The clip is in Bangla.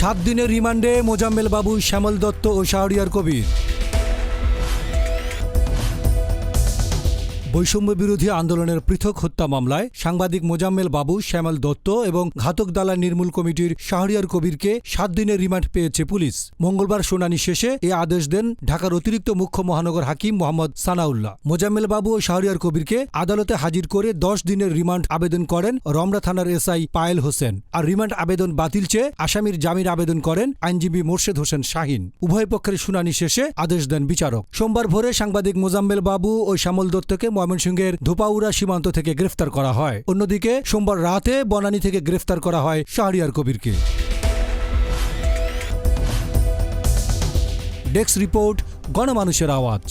সাত দিনের রিমান্ডে মোজাম্মেল বাবু শ্যামল দত্ত ও শাহরিয়ার কবির। বৈষম্য বিরোধী আন্দোলনের পৃথক হত্যা মামলায় সাংবাদিক মোজাম্মেল বাবু, শ্যামল দত্ত এবং ঘাতক দালাল নির্মূল কমিটির শাহরিয়ার কবিরকে সাত দিনের রিমান্ড পেয়েছে পুলিশ। মঙ্গলবার শুনানি শেষে এ আদেশ দেন ঢাকার অতিরিক্ত মুখ্য মহানগর হাকিম মোহাম্মদ সানাউল্লাহ। মোজাম্মেল বাবু ও শাহরিয়ার কবিরকে আদালতে হাজির করে দশ দিনের রিমান্ড আবেদন করেন রমরা থানার এসআই পায়েল হোসেন। আর রিমান্ড আবেদন বাতিল চেয়ে আসামির জামিন আবেদন করেন আইনজীবী মোর্শেদ হোসেন শাহিন। উভয় পক্ষের শুনানি শেষে আদেশ দেন বিচারক। সোমবার ভোরে সাংবাদিক মোজাম্মেল বাবু ও শ্যামল দত্তকে ময়মনসিংহের ধোপাউড়া সীমান্ত থেকে গ্রেফতার করা হয়। অন্যদিকে, সোমবার রাতে বনানী থেকে গ্রেফতার করা হয় শাহরিয়ার কবিরকে। ডেস্ক রিপোর্ট, গণমানুষের আওয়াজ।